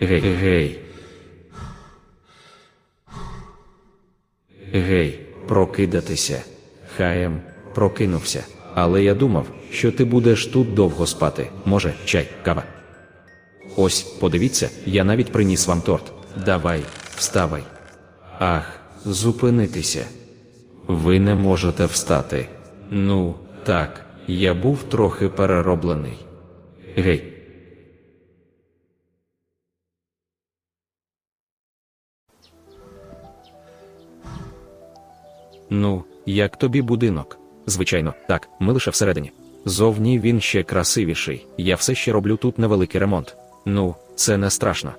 Гей, гей. Гей, прокидатися. Хаєм прокинувся. Але я думав, що ти будеш тут довго спати. Може, чай, кава. Ось, подивіться, я навіть приніс вам торт. Давай, вставай. Ах, зупинитися. Ви не можете встати. Ну, так, я був трохи перероблений. Гей. Ну, як тобі будинок? Звичайно, так, ми лише всередині. Зовні він ще красивіший. Я все ще роблю тут невеликий ремонт. Ну, це не страшно.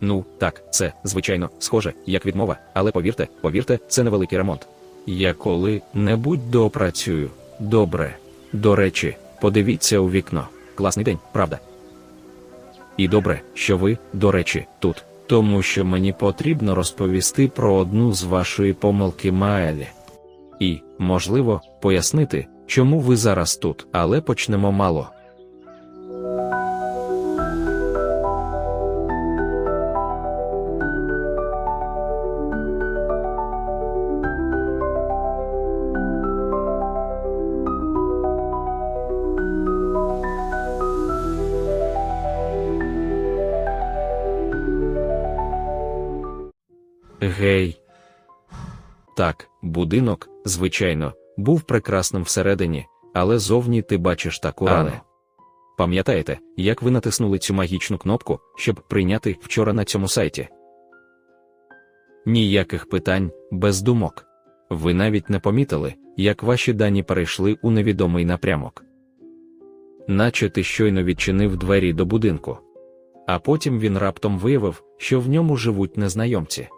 Ну, так, це, звичайно, схоже, як відмова, але повірте, повірте, це невеликий ремонт. Я коли-небудь доопрацюю. Добре. До речі, подивіться у вікно. Класний день, правда? І добре, що ви, до речі, тут. Тому що мені потрібно розповісти про одну з вашої помилки Маелі. І, можливо, пояснити, чому ви зараз тут, але почнемо мало. Гей. Так, будинок, звичайно, був прекрасним всередині, але зовні ти бачиш таку рану. Пам'ятаєте, як ви натиснули цю магічну кнопку, щоб прийняти вчора на цьому сайті? Ніяких питань, без думок. Ви навіть не помітили, як ваші дані перейшли у невідомий напрямок. Наче ти щойно відчинив двері до будинку. А потім він раптом виявив, що в ньому живуть незнайомці.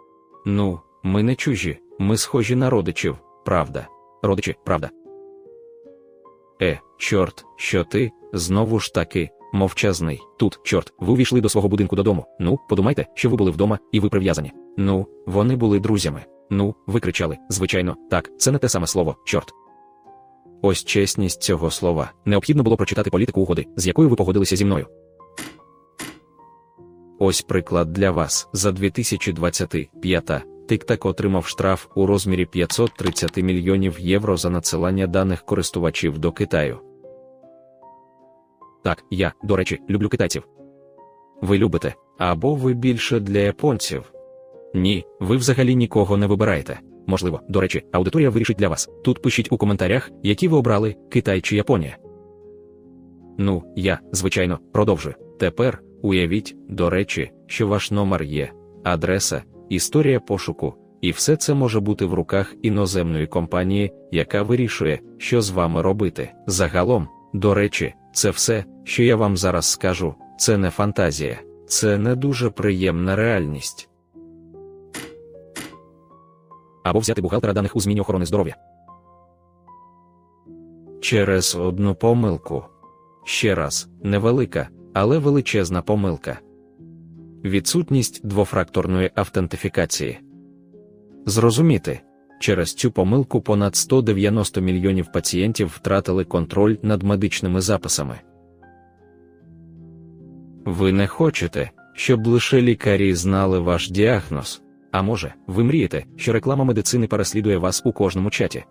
Ну, ми не чужі, ми схожі на родичів, правда. Родичі, правда. Е, чорт, що ти, знову ж таки, мовчазний. Тут, чорт, ви увійшли до свого будинку додому. Ну, подумайте, що ви були вдома, і ви прив'язані. Ну, вони були друзями. Ну, ви кричали, звичайно, так, це не те саме слово, чорт. Ось чесність цього слова. Необхідно було прочитати політику угоди, з якою ви погодилися зі мною. Ось приклад для вас. За 2025 Тик-так отримав штраф у розмірі 530 мільйонів євро за надсилання даних користувачів до Китаю. Так, я, до речі, люблю китайців. Ви любите, або ви більше для японців? Ні, ви взагалі нікого не вибираєте. Можливо, до речі, аудиторія вирішить для вас. Тут пишіть у коментарях, які ви обрали Китай чи Японія. Ну, я, звичайно, продовжую. Тепер уявіть, до речі, що ваш номер є, адреса, історія пошуку, і все це може бути в руках іноземної компанії, яка вирішує, що з вами робити. Загалом, до речі, це все, що я вам зараз скажу, це не фантазія, це не дуже приємна реальність. Або взяти бухгалтера даних у зміні охорони здоров'я. Через одну помилку. Ще раз, невелика, але величезна помилка. Відсутність двофракторної автентифікації. Зрозуміти, через цю помилку понад 190 мільйонів пацієнтів втратили контроль над медичними записами. Ви не хочете, щоб лише лікарі знали ваш діагноз. А може, ви мрієте, що реклама медицини переслідує вас у кожному чаті.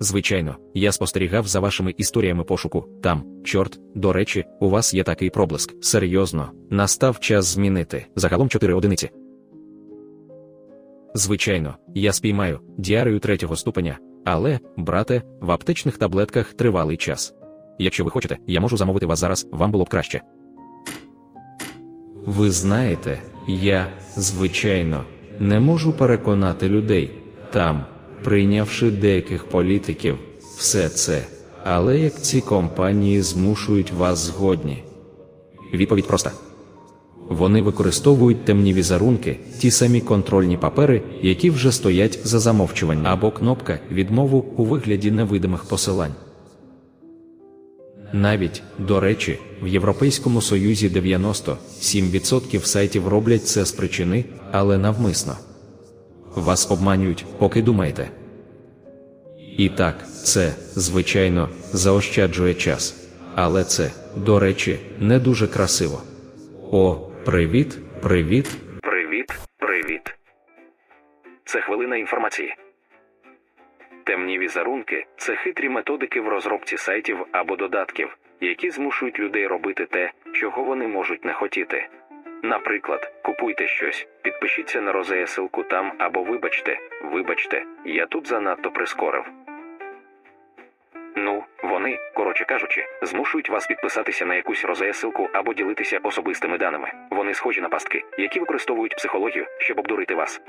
Звичайно, я спостерігав за вашими історіями пошуку. Там, чорт, до речі, у вас є такий проблиск. Серйозно, настав час змінити загалом 4 одиниці. Звичайно, я спіймаю діарію третього ступеня, але, брате, в аптечних таблетках тривалий час. Якщо ви хочете, я можу замовити вас зараз, вам було б краще. Ви знаєте, я, звичайно, не можу переконати людей там, прийнявши деяких політиків, все це. Але як ці компанії змушують вас згодні? Відповідь проста. Вони використовують темні візерунки, ті самі контрольні папери, які вже стоять за замовчуванням, або кнопка відмову у вигляді невидимих посилань. Навіть, до речі, в Європейському Союзі 97% сайтів роблять це з причини, але навмисно. Вас обманюють, поки думаєте. І так, це, звичайно, заощаджує час. Але це, до речі, не дуже красиво. О, Привіт, привіт. Привіт, привіт. Це хвилина інформації. Темні візерунки це хитрі методики в розробці сайтів або додатків, які змушують людей робити те, чого вони можуть не хотіти. Наприклад, купуйте щось, підпишіться на розеясилку там або вибачте, вибачте, я тут занадто прискорив. Ну, вони, коротше кажучи, змушують вас підписатися на якусь розеясилку або ділитися особистими даними. Вони схожі на пастки, які використовують психологію, щоб обдурити вас.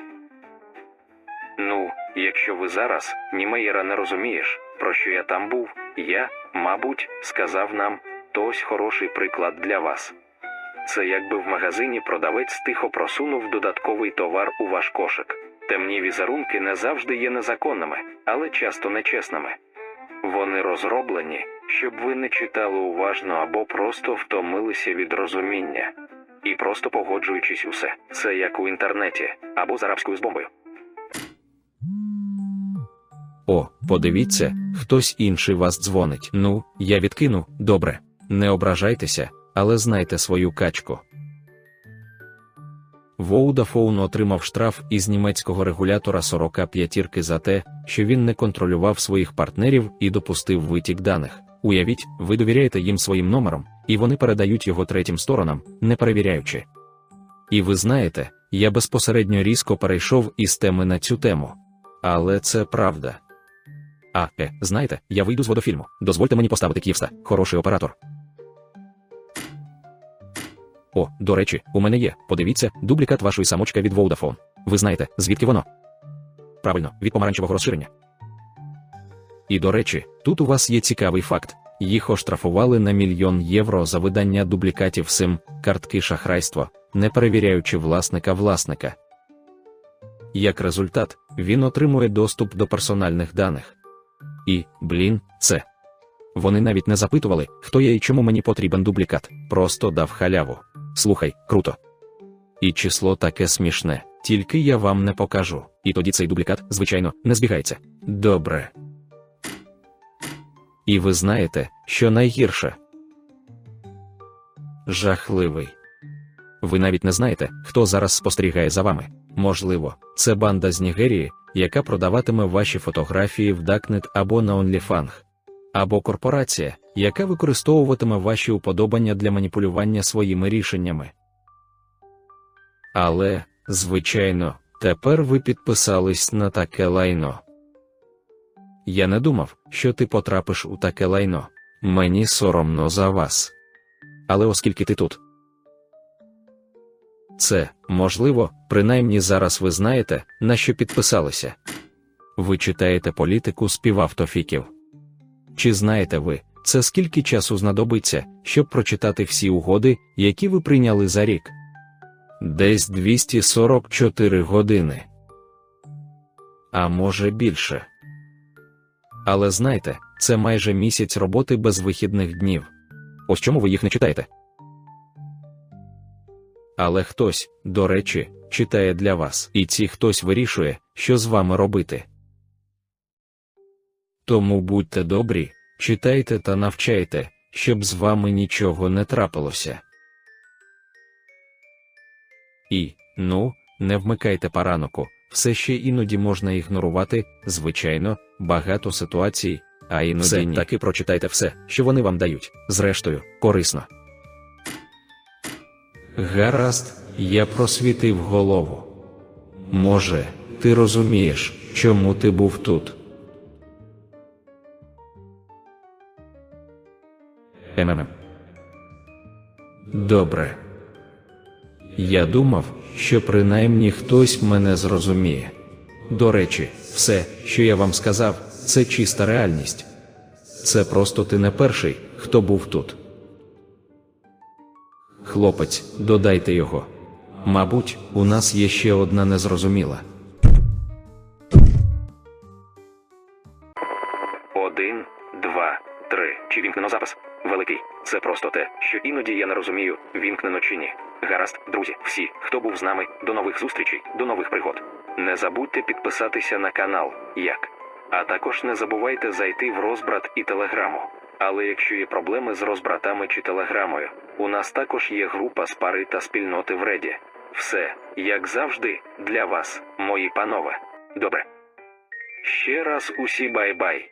Ну, якщо ви зараз, Німеєра, не розумієш, про що я там був, я, мабуть, сказав нам, то ось хороший приклад для вас. Це якби в магазині продавець тихо просунув додатковий товар у ваш кошик. Темні візерунки не завжди є незаконними, але часто нечесними. Вони розроблені, щоб ви не читали уважно або просто втомилися від розуміння. І просто погоджуючись усе, це як у інтернеті або з арабською з бомбою. О, подивіться, хтось інший вас дзвонить. Ну, я відкину, добре. Не ображайтеся, але знайте свою качку. Воудафоун отримав штраф із німецького регулятора 45 за те, що він не контролював своїх партнерів і допустив витік даних. Уявіть, ви довіряєте їм своїм номером, і вони передають його третім сторонам, не перевіряючи. І ви знаєте, я безпосередньо різко перейшов із теми на цю тему. Але це правда. А, е, знаєте, я вийду з водофільму. Дозвольте мені поставити Київста, хороший оператор. О, до речі, у мене є, подивіться, дублікат вашої самочка від Vodafone. Ви знаєте, звідки воно? Правильно, від помаранчевого розширення. І до речі, тут у вас є цікавий факт. Їх оштрафували на мільйон євро за видання дублікатів сим картки шахрайство, не перевіряючи власника власника. Як результат, він отримує доступ до персональних даних. І, блін, це. Вони навіть не запитували, хто я і чому мені потрібен дублікат, просто дав халяву. Слухай, круто. І число таке смішне, тільки я вам не покажу. І тоді цей дублікат, звичайно, не збігається. Добре. І ви знаєте, що найгірше? Жахливий. Ви навіть не знаєте, хто зараз спостерігає за вами. Можливо, це банда з Нігерії, яка продаватиме ваші фотографії в Darknet або на OnlyFans. Або корпорація, яка використовуватиме ваші уподобання для маніпулювання своїми рішеннями. Але, звичайно, тепер ви підписались на таке лайно. Я не думав, що ти потрапиш у таке лайно. Мені соромно за вас. Але оскільки ти тут, це, можливо, принаймні зараз ви знаєте, на що підписалися. Ви читаєте політику співавтофіків. Чи знаєте ви, це скільки часу знадобиться, щоб прочитати всі угоди, які ви прийняли за рік? Десь 244 години. А може більше. Але знайте, це майже місяць роботи без вихідних днів. Ось чому ви їх не читаєте? Але хтось, до речі, читає для вас, і ці хтось вирішує, що з вами робити. Тому будьте добрі, читайте та навчайте, щоб з вами нічого не трапилося. І, ну, не вмикайте параноку, все ще іноді можна ігнорувати, звичайно, багато ситуацій, а іноді Все, ні. таки прочитайте все, що вони вам дають. Зрештою, корисно. Гаразд, я просвітив голову. Може, ти розумієш, чому ти був тут? МММ. Добре. Я думав, що принаймні хтось мене зрозуміє. До речі, все, що я вам сказав, це чиста реальність. Це просто ти не перший, хто був тут. Хлопець, додайте його. Мабуть, у нас є ще одна незрозуміла. Один, два, три. Чи вімкнено запис? Великий. Це просто те, що іноді я не розумію, вімкнено чи ні. Гаразд, друзі, всі, хто був з нами, до нових зустрічей, до нових пригод. Не забудьте підписатися на канал, як. А також не забувайте зайти в розбрат і телеграму. Але якщо є проблеми з розбратами чи телеграмою, у нас також є група з пари та спільноти в Реді. Все, як завжди, для вас, мої панове. Добре. Ще раз усі бай-бай.